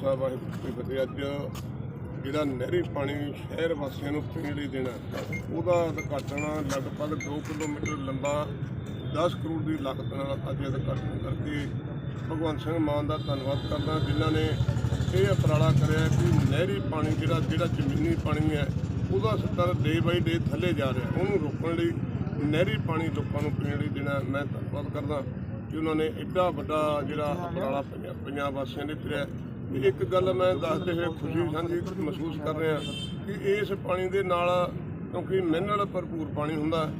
ਖਾਲਸਾ ਵਾਹਿਗੁਰੂ ਜੀ ਕੀ ਫਤਿਹ ਅੱਜ ਜਿਹੜਾ ਨਹਿਰੀ ਪਾਣੀ ਸ਼ਹਿਰ ਵਾਸੀਆਂ ਨੂੰ ਪੀਣ ਲਈ ਦੇਣਾ, ਉਹਦਾ ਉਦਘਾਟਨ ਲਗਭਗ 2 ਕਿਲੋਮੀਟਰ ਲੰਬਾ 10 ਕਰੋੜ ਦੀ ਲਾਗਤ ਨਾਲ ਅੱਜ ਉਦਘਾਟਨ ਕਰਕੇ ਭਗਵੰਤ ਸਿੰਘ ਮਾਨ ਦਾ ਧੰਨਵਾਦ ਕਰਦਾ, ਜਿਨ੍ਹਾਂ ਨੇ ਇਹ ਉਪਰਾਲਾ ਕਰਿਆ ਕਿ ਨਹਿਰੀ ਪਾਣੀ ਜਿਹੜਾ ਜਿਹੜਾ ਜ਼ਮੀਨੀ ਪਾਣੀ ਹੈ, ਉਹਦਾ ਸਤਰ ਡੇ ਬਾਈ ਡੇ ਥੱਲੇ ਜਾ ਰਿਹਾ, ਉਹਨੂੰ ਰੋਕਣ ਲਈ ਨਹਿਰੀ ਪਾਣੀ ਲੋਕਾਂ ਨੂੰ ਪੀਣ ਲਈ ਦੇਣਾ ਮੈਂ ਧੰਨਵਾਦ ਕਰਦਾ ਕਿ ਉਹਨਾਂ ਨੇ ਐਡਾ ਵੱਡਾ ਜਿਹੜਾ ਉਪਰਾਲਾ ਪੰਜਾਬ ਪੰਜਾਬ ਵਾਸੀਆਂ ਨੇ ਕਰਿਆ। ਤੇ ਇੱਕ ਗੱਲ ਮੈਂ ਦੱਸਦੇ ਹੋਏ ਖੁਸ਼ੀ ਸਾਂਝੀ ਮਹਿਸੂਸ ਕਰ ਰਿਹਾ ਕਿ ਇਸ ਪਾਣੀ ਦੇ ਨਾਲ ਕਿਉਂਕਿ ਮਿਨਰਲ ਭਰਪੂਰ ਪਾਣੀ ਹੁੰਦਾ,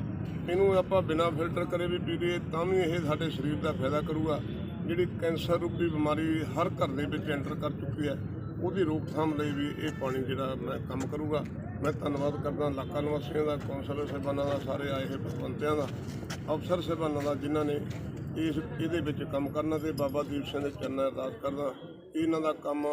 ਇਹਨੂੰ ਆਪਾਂ ਬਿਨਾਂ ਫਿਲਟਰ ਕਰੇ ਵੀ ਪੀ ਲਈਏ ਤਾਂ ਵੀ ਇਹ ਸਾਡੇ ਸਰੀਰ ਦਾ ਫਾਇਦਾ ਕਰੂਗਾ। ਜਿਹੜੀ ਕੈਂਸਰ ਰੂਪੀ ਬਿਮਾਰੀ ਹਰ ਘਰ ਦੇ ਵਿੱਚ ਐਂਟਰ ਕਰ ਚੁੱਕੀ ਹੈ, ਉਹਦੀ ਰੋਕਥਾਮ ਲਈ ਵੀ ਇਹ ਪਾਣੀ ਜਿਹੜਾ ਮੈਂ ਕੰਮ ਕਰੂਗਾ। ਮੈਂ ਧੰਨਵਾਦ ਕਰਦਾ ਇਲਾਕਾ ਨਿਵਾਸੀਆਂ ਦਾ, ਕੌਂਸਲਰ ਸਾਹਿਬਾਨਾਂ ਦਾ, ਸਾਰੇ ਆਏ ਹੋਏ ਭਗਵੰਤਿਆਂ ਦਾ, ਅਫਸਰ ਸਾਹਿਬਾਨਾਂ ਦਾ, ਜਿਨ੍ਹਾਂ ਨੇ ਇਸ, ਇਹਦੇ ਵਿੱਚ ਕੰਮ ਕਰਨਾ ਤੇ ਬਾਬਾ ਦੀਪ ਸਿੰਘ ਦੇ ਚਰਨਾਂ ਅਰਦਾਸ ਕਰਦਾ। ਇਹਨਾਂ ਦਾ ਕੰਮ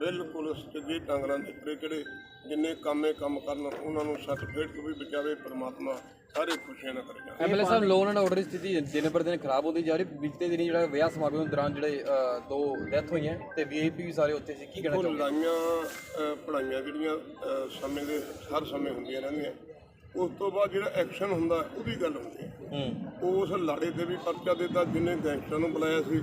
ਬਿਲਕੁਲ ਸੱਜੇ ਢੰਗ ਨਾਲ ਨਿਕਲੇ ਜਿਹੜੇ ਜਿੰਨੇ ਕੰਮ ਕੰਮ ਕਰਨ ਉਹਨਾਂ ਨੂੰ ਸਰਟੀਫਿਕੇਟ ਤੋਂ ਵੀ ਬਚਾਵੇ ਪ੍ਰਮਾਤਮਾ ਸਾਰੇ ਖੁਸ਼ੀਆਂ ਨਾਲ ਕਰੇ। ਜਾਣ ਐਮਐਲਏ ਸਾਹਿਬ ਲੋਨ ਐਂਡ ਆਰਡਰ ਦੀ ਸਥਿਤੀ ਦਿਨ ਪਰ ਦਿਨ ਖਰਾਬ ਹੁੰਦੀ ਜਾ ਰਹੀ ਬੀਤੇ ਦਿਨੀ ਜਿਹੜਾ ਵਿਆਹ ਸਮਾਗਮ ਦੌਰਾਨ ਜਿਹੜੇ ਦੋ ਡੈਥ ਹੋਈਆਂ ਤੇ ਵੀਆਈਪੀ ਵੀ ਸਾਰੇ ਉੱਥੇ ਸੀ ਕੀ ਕਹਿਣਾ ਚਾਹੁੰਦੇ ਲੜਾਈਆਂ ਅ, ਪੜ੍ਹਾਈਆਂ ਜਿਹੜੀਆਂ ਸਮੇਂ ਦੇ ਹਰ ਸਮੇਂ ਹੁੰਦੀਆਂ ਰਹਿੰਦੀਆਂ। ਉਸ ਤੋਂ ਬਾਅਦ ਜਿਹੜਾ ਐਕਸ਼ਨ ਹੁੰਦਾ ਉਹਦੀ ਗੱਲ ਹੁੰਦੀ ਹੈ। ਉਸ ਲਾੜੇ ਤੇ ਵੀ ਪਰਚਾ ਦਿੱਤਾ ਜਿਹਨੇ ਗੈਂਗਸਟਰ ਨੂੰ ਬੁਲਾਇਆ ਸੀ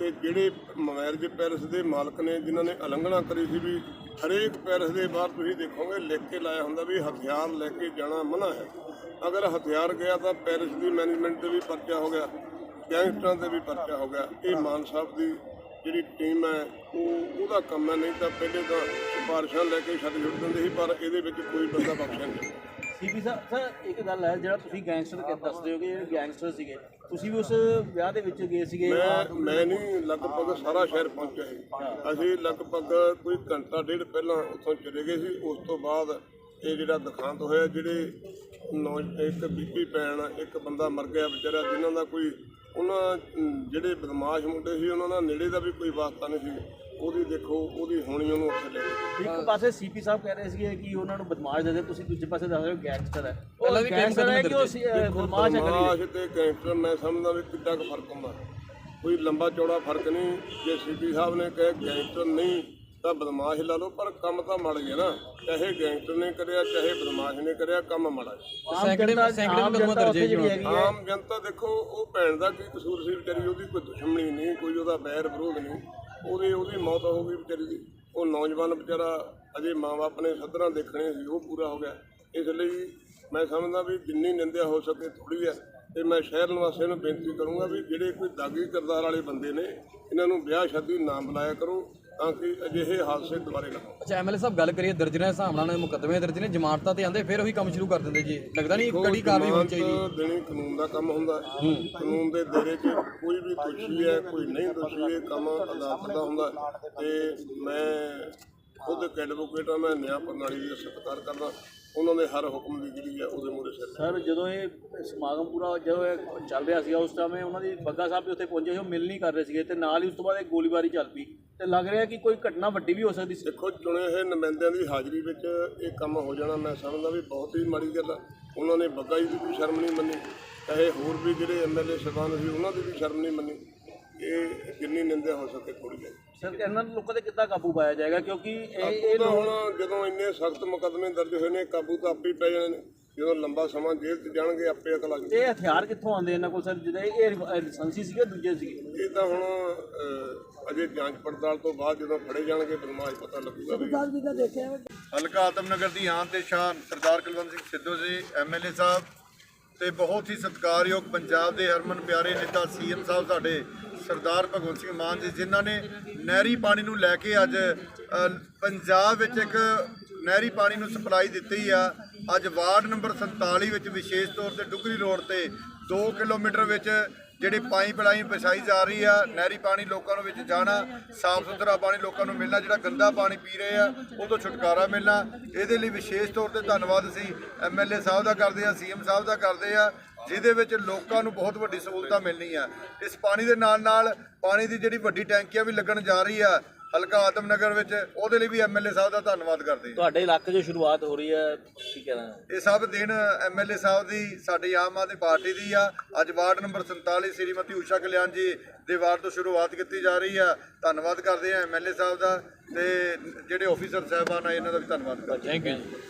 ਤੇ ਜਿਹੜੇ ਮੈਰਿਜ ਪੈਲਸ ਦੇ ਮਾਲਕ ਨੇ, ਜਿਨ੍ਹਾਂ ਨੇ ਉਲੰਘਣਾ ਕਰੀ ਸੀ ਵੀ ਹਰੇਕ ਪੈਲਸ ਦੇ ਬਾਹਰ ਤੁਸੀਂ ਦੇਖੋਗੇ, ਲਿਖ ਕੇ ਲਾਇਆ ਹੁੰਦਾ ਵੀ ਹਥਿਆਰ ਲੈ ਕੇ ਜਾਣਾ ਮਨਾ ਹੈ। ਅਗਰ ਹਥਿਆਰ ਗਿਆ ਤਾਂ ਪੈਲਸ ਦੀ ਮੈਨੇਜਮੈਂਟ ਤੇ ਵੀ ਪਰਚਾ ਹੋ ਗਿਆ, ਗੈਂਗਸਟਰਾਂ ਤੇ ਵੀ ਪਰਚਾ ਹੋ ਗਿਆ। ਇਹ ਮਾਨ ਸਾਹਿਬ ਦੀ ਜਿਹੜੀ ਟੀਮ ਹੈ, ਉਹ ਉਹਦਾ ਕੰਮ ਹੈ, ਨਹੀਂ ਤਾਂ ਪਹਿਲੇ ਤਾਂ ਸਿਫਾਰਿਸ਼ਾਂ ਲੈ ਕੇ ਛੱਡ ਛੁੱਟ ਦਿੰਦੇ ਸੀ, ਪਰ ਇਹਦੇ ਵਿੱਚ ਕੋਈ ਬੰਦਾ ਬਖਸ਼ਿਆ ਨਹੀਂ। ਸੀਪੀ ਸਾਹਿਬ ਸਰ ਇੱਕ ਗੱਲ ਹੈ ਜਿਹੜਾ ਤੁਸੀਂ ਗੈਂਗਸਟਰ ਕਿ ਦੱਸਦੇ ਹੋ ਕਿ ਜਿਹੜੇ ਗੈਂਗਸਟਰ ਸੀਗੇ ਤੁਸੀਂ ਵੀ ਉਸ ਵਿਆਹ ਦੇ ਵਿੱਚ ਗਏ ਸੀਗੇ? ਮੈਂ ਮੈਂ ਨਹੀਂ ਲਗਭਗ ਸਾਰਾ ਸ਼ਹਿਰ ਪਹੁੰਚਿਆ ਸੀ। ਅਸੀਂ ਲਗਭਗ ਕੋਈ ਘੰਟਾ ਡੇਢ ਪਹਿਲਾਂ ਉੱਥੋਂ ਚਲੇ ਗਏ ਸੀ। ਉਸ ਤੋਂ ਬਾਅਦ ਇਹ ਜਿਹੜਾ ਦੁਖਾਂਤ ਹੋਇਆ ਜਿਹੜੇ ਨੌ ਇੱਕ ਬੀਬੀ ਭੈਣ ਇੱਕ ਬੰਦਾ ਮਰ ਗਿਆ ਵਿਚਾਰਾ ਜਿਨ੍ਹਾਂ ਦਾ ਕੋਈ ਉਹਨਾਂ ਅਮ, ਜਿਹੜੇ ਬਦਮਾਸ਼ ਮੁੰਡੇ ਸੀ ਉਹਨਾਂ ਦਾ ਨੇੜੇ ਦਾ ਵੀ ਕੋਈ ਵਾਸਤਾ ਨਹੀਂ ਸੀ। ਉਹਦੀ ਦੇਖੋ ਉਹਦੀ ਹੋਣੀ ਉਹਨੂੰ ਉੱਥੇ ਲੈ ਗਏ ਇੱਕ ਪਾਸੇ ਸੀਪੀ ਸਾਹਿਬ ਕਹਿ ਰਹੇ ਸੀਗੇ ਕਿ ਉਹਨਾਂ ਨੂੰ ਬਦਮਾਸ਼ ਦੇ ਦੇ ਤੁਸੀਂ ਦੂਜੇ ਪਾਸੇ ਦੱਸ ਰਹੇ ਹੋ ਗੈਂਗਸਟਰ ਹੈ। ਪਹਿਲਾਂ ਉਹ ਵੀ ਗੈਂਗਸਟਰ ਹੈ ਕਿ ਉਹ ਮੁਕੱਦਮੇ ਸੀ- ਅਹ, ਬਦਮਾਸ਼ ਹੈ ਕਰੀ ਬਦਮਾਸ਼ ਤੇ ਗੈਂਗਸਟਰ ਮੈਂ ਸਮਝਦਾ ਵੀ ਕਿੱਡਾ ਕੁ ਫ਼ਰਕ ਹੁੰਦਾ। ਕੋਈ ਲੰਬਾ ਚੌੜਾ ਫ਼ਰਕ ਨਹੀਂ ਜੇ ਸੀਪੀ ਸਾਹਿਬ ਨੇ ਕਹੇ ਗੈਂਗਸਟਰ ਨਹੀਂ ਤਾਂ ਬਦਮਾਸ਼ ਲਾ ਲਓ ਪਰ ਕੰਮ ਤਾਂ ਮਾੜਾ ਹੀ ਹੈ ਨਾ। ਚਾਹੇ ਗੈਂਗਸਟਰ ਨੇ ਕਰਿਆ ਚਾਹੇ ਬਦਮਾਸ਼ ਨੇ ਕਰਿਆ ਕੰਮ ਮਾੜਾ ਹੈ। ਸੈਂਕੜੇ ਸੈਂਕੜੇ ਮੁਕਦਮਾ ਦਰਜ ਜਿਹੜੀ ਹੋਏ ਹੈਗੀ ਹੈ। ਆਮ ਜਨਤਾ ਦੇਖੋ ਉਹ ਭੈਣ ਦਾ ਕੀ ਕਸੂਰ ਸੀ ਵਿਚਾਰੀ ਉਹਦੀ ਕੋਈ ਦੁਸ਼ਮਣੀ ਨਹੀਂ ਕੋਈ ਉਹਦਾ ਬੈਰ ਵਿਰੋਧ ਨਹੀਂ। ਉਹਦੀ ਉਹਦੀ ਮੌਤ ਹੋ ਗਈ ਵਿਚਾਰੀ ਦੀ। ਉਹ ਨੌਜਵਾਨ ਵਿਚਾਰਾ ਅਜੇ ਮਾਂ-ਬਾਪ ਨੇ ਸੱਧਰਾਂ ਦੇਖਣੇ ਸੀ, ਉਹ ਪੂਰਾ ਹੋ ਗਿਆ। ਇਸ ਲਈ ਮੈਂ ਸਮਝਦਾ ਵੀ ਜਿੰਨੀ ਨਿੰਦਿਆ ਹੋ ਸਕੇ ਥੋੜੀ ਹੈ ਤੇ ਮੈਂ ਸ਼ਹਿਰ ਨਿਵਾਸੀਆਂ ਨੂੰ ਬੇਨਤੀ ਕਰੂੰਗਾ ਵੀ ਜਿਹੜੇ ਕੋਈ ਦਾਗੀ ਕਿਰਦਾਰ ਵਾਲੇ ਬੰਦੇ ਨੇ, ਇਹਨਾਂ ਨੂੰ ਵਿਆਹ ਸ਼ਾਦੀ ਨਾ ਬੁਲਾਇਆ ਕਰੋ। ਤਾਂ ਕਿ ਅਜਿਹੇ ਹਾਦਸੇ ਦੁਬਾਰੇ ਨਾ ਹੋਣ। ਅੱਛਾ ਐਮਐਲਏ ਸਾਹਿਬ ਗੱਲ ਕਰੀਏ ਦਰਜਨਾਂ ਦੇ ਹਿਸਾਬ ਨਾਲ ਮੁਕੱਦਮੇ ਦਰਜ ਨੇ ਜ਼ਮਾਨਤਾਂ ਤੇ ਆਂਦੇ ਫਿਰ ਉਹੀ ਕੰਮ ਸ਼ੁਰੂ ਕਰ ਦਿੰਦੇ ਜੀ। ਲੱਗਦਾ ਨਹੀਂ ਕੜੀ ਕਾਰਵਾਈ ਹੋਣੀ ਚਾਹੀਦੀ। ਦੇਣੀ ਕਾਨੂੰਨ ਦਾ ਕੰਮ ਹੁੰਦਾ ਹੈ। ਕਾਨੂੰਨ ਦੇ ਦਾਇਰੇ 'ਚ ਕੋਈ ਵੀ ਦੋਸ਼ੀ ਹੈ ਕੋਈ ਨਹੀਂ ਦੋਸ਼ੀ ਇਹ ਕੰਮ ਅਦਾਲਤ ਦਾ ਹੁੰਦਾ ਹੈ। ਤੇ ਮੈਂ ਖੁਦ ਇੱਕ ਐਡਵੋਕੇਟ ਹਾਂ ਮੈਂ ਨਿਆਂ ਪ੍ਰਣਾਲੀ ਦਾ ਸਤਿਕਾਰ ਕਰਦਾ। ਉਹਨਾਂ ਦੇ ਹਰ ਹੁਕਮ ਦੀ ਜਿਹੜੀ ਹੈ ਉਹਦੇ ਮੂਹਰੇ ਸਿਰ ਸਰ ਜਦੋਂ ਇਹ ਸਮਾਗਮ ਪੂਰਾ ਜਦੋਂ ਇਹ ਚੱਲ ਰਿਹਾ ਸੀਗਾ ਉਸ ਸਮੇਂ ਉਹਨਾਂ ਦੀ ਬੱਗਾ ਸਾਹਿਬ ਵੀ ਉੱਥੇ ਪਹੁੰਚੇ ਸੀ ਉਹ ਮਿਲ ਨਹੀਂ ਕਰ ਰਹੇ ਸੀਗੇ ਤੇ ਨਾਲ ਹੀ ਉਸ ਤੋਂ ਬਾਅਦ ਇੱਕ ਗੋਲੀਬਾਰੀ ਚੱਲ ਪਈ। ਤੇ ਲੱਗ ਰਿਹਾ ਕਿ ਕੋਈ ਘਟਨਾ ਵੱਡੀ ਵੀ ਹੋ ਸਕਦੀ ਸੀ। ਦੇਖੋ ਚੁਣੇ ਹੋਏ ਨੁਮਾਇੰਦਿਆਂ ਦੀ ਹਾਜ਼ਰੀ ਵਿੱਚ ਇਹ ਕੰਮ ਹੋ ਜਾਣਾ ਮੈਂ ਸਮਝਦਾ ਵੀ ਬਹੁਤ ਹੀ ਮਾੜੀ ਗੱਲ ਆ। ਉਹਨਾਂ ਨੇ ਬੱਗਾ ਜੀ ਦੀ ਵੀ ਸ਼ਰਮ ਨਹੀਂ ਮੰਨੀ ਚਾਹੇ ਹੋਰ ਵੀ ਜਿਹੜੇ ਐਮਐਲਏ ਸਾਹਿਬਾਨ ਸੀ ਉਹਨਾਂ ਦੀ ਵੀ ਸ਼ਰਮ ਨਹੀਂ ਮੰਨੀ। ਇਹ ਜਿੰਨੀ ਨਿੰਦਿਆ ਹੋ ਸਕੇ ਥੋੜੀ ਹੈ ਸਰ ਇਹਨਾਂ ਲੋਕਾਂ ਤੇ ਕਿੱਦਾਂ ਕਾਬੂ ਪਾਇਆ ਜਾਏਗਾ? ਕਿਉਂਕਿ ਇਹ ਇਹ ਇਹ ਤਾਂ ਹੁਣ ਜਦੋਂ ਇੰਨੇ ਸਖਤ ਮੁਕੱਦਮੇ ਦਰਜ ਹੋਏ ਨੇ ਕਾਬੂ ਤਾਂ ਆਪੇ ਹੀ ਪੈ ਜਾਣੇ ਨੇ। ਜਦੋਂ ਲੰਬਾ ਸਮਾਂ ਜੇਲ੍ਹ 'ਚ ਜਾਣਗੇ ਆਪੇ ਅਕਲ ਆ ਜੂ ਇਹ ਹਥਿਆਰ ਕਿੱਥੋਂ ਆਉਂਦੇ ਇਹਨਾਂ ਕੋਲ ਸਰ? ਜਿਹੜੇ ਇਹ ਲਾਇਸੈਂਸੀ ਸੀਗੇ ਦੂਜੇ ਸੀਗੇ? ਇਹ ਤਾਂ ਹੁਣ ਅਹ, ਅਜੇ ਜਾਂਚ ਪੜਤਾਲ ਤੋਂ ਬਾਅਦ ਜਦੋਂ ਫੜੇ ਜਾਣਗੇ ਬਦਮਾਸ਼ ਪਤਾ ਲੱਗੂਗਾ ਵੀ ਹਲਕਾ ਆਤਮਨਗਰ ਦੀ ਆਨ ਤੇ ਸ਼ਾਨ ਸਰਦਾਰ ਕੁਲਵੰਤ ਸਿੰਘ ਸਿੱਧੂ ਜੀ ਐਮਐਲਏ ਸਾਹਿਬ ਤੇ ਬਹੁਤ ਹੀ ਸਤਿਕਾਰਯੋਗ ਪੰਜਾਬ ਦੇ ਹਰਮਨ ਪਿਆਰੇ ਨੇਤਾ ਸੀਐਮ ਸਾਹਿਬ ਸਾਡੇ ਸਰਦਾਰ ਭਗਵੰਤ ਸਿੰਘ ਮਾਨ ਜੀ, ਜਿਨ੍ਹਾਂ ਨੇ ਨਹਿਰੀ ਪਾਣੀ ਨੂੰ ਲੈ ਕੇ ਅੱਜ ਪੰਜਾਬ ਵਿੱਚ ਇੱਕ ਨਹਿਰੀ ਪਾਣੀ ਨੂੰ ਸਪਲਾਈ ਦਿੱਤੀ ਆ। ਅੱਜ ਵਾਰਡ ਨੰਬਰ 47 ਵਿੱਚ ਵਿਸ਼ੇਸ਼ ਤੌਰ ਤੇ ਡੁਗਰੀ ਰੋਡ ਤੇ 2 ਕਿਲੋਮੀਟਰ ਵਿੱਚ ਜਿਹੜੀ ਪਾਈਪ ਲਾਈਨ ਪਛਾਈ ਜਾ ਰਹੀ ਆ, ਨਹਿਰੀ ਪਾਣੀ ਲੋਕਾਂ ਨੂੰ ਵਿੱਚ ਜਾਣਾ, ਸਾਫ਼ ਸੁਥਰਾ ਪਾਣੀ ਲੋਕਾਂ ਨੂੰ ਮਿਲਣਾ, ਜਿਹੜਾ ਗੰਦਾ ਪਾਣੀ ਪੀ ਰਹੇ ਆ ਉਹ ਤੋਂ ਛੁਟਕਾਰਾ ਮਿਲਣਾ। ਇਹਦੇ ਲਈ ਵਿਸ਼ੇਸ਼ ਤੌਰ ਤੇ ਧੰਨਵਾਦ ਅਸੀਂ ਐਮਐਲਏ ਸਾਹਿਬ ਦਾ ਕਰਦੇ ਆ ਸੀਐਮ ਸਾਹਿਬ ਦਾ ਕਰਦੇ ਆ। ਜਿਹਦੇ ਵਿੱਚ ਲੋਕਾਂ ਨੂੰ ਬਹੁਤ ਵੱਡੀ ਸਹੂਲਤਾਂ ਮਿਲਣੀ ਆ ਇਸ ਪਾਣੀ ਦੇ ਨਾਲ ਨਾਲ ਪਾਣੀ ਦੀ ਜਿਹੜੀ ਵੱਡੀ ਟੈਂਕੀਆਂ ਵੀ ਲੱਗਣ ਜਾ ਰਹੀ ਆ ਹਲਕਾ ਆਤਮਨਗਰ ਵਿੱਚ ਉਹਦੇ ਲਈ ਵੀ ਐਮਐਲਏ ਸਾਹਿਬ ਦਾ ਧੰਨਵਾਦ ਕਰਦੇ ਹਾਂ। ਤੁਹਾਡੇ ਇਲਾਕੇ 'ਚ ਸ਼ੁਰੂਆਤ ਹੋ ਰਹੀ ਹੈ ਕੀ ਕਹਿਣਾ? ਇਹ ਸਭ ਦਿਨ ਐਮਐਲਏ ਸਾਹਿਬ ਦੀ ਸਾਡੀ ਆਮ ਆਦਮੀ ਪਾਰਟੀ ਦੀ ਆ। ਅੱਜ ਵਾਰਡ ਨੰਬਰ 47 ਸ੍ਰੀਮਤੀ ਊਸ਼ਾ ਕਲਿਆਣ ਜੀ ਦੇ ਵਾਰਡ ਤੋਂ ਸ਼ੁਰੂਆਤ ਕੀਤੀ ਜਾ ਰਹੀ ਆ। ਧੰਨਵਾਦ ਕਰਦੇ ਆ ਐਮਐਲਏ ਸਾਹਿਬ ਦਾ ਤੇ ਜਿਹੜੇ ਆਫੀਸਰ ਸਾਹਿਬਾਨ ਆ ਇਹਨਾਂ ਦਾ ਵੀ ਧੰਨਵਾਦ ਕਰਦੇ ਹਾਂ। Thank you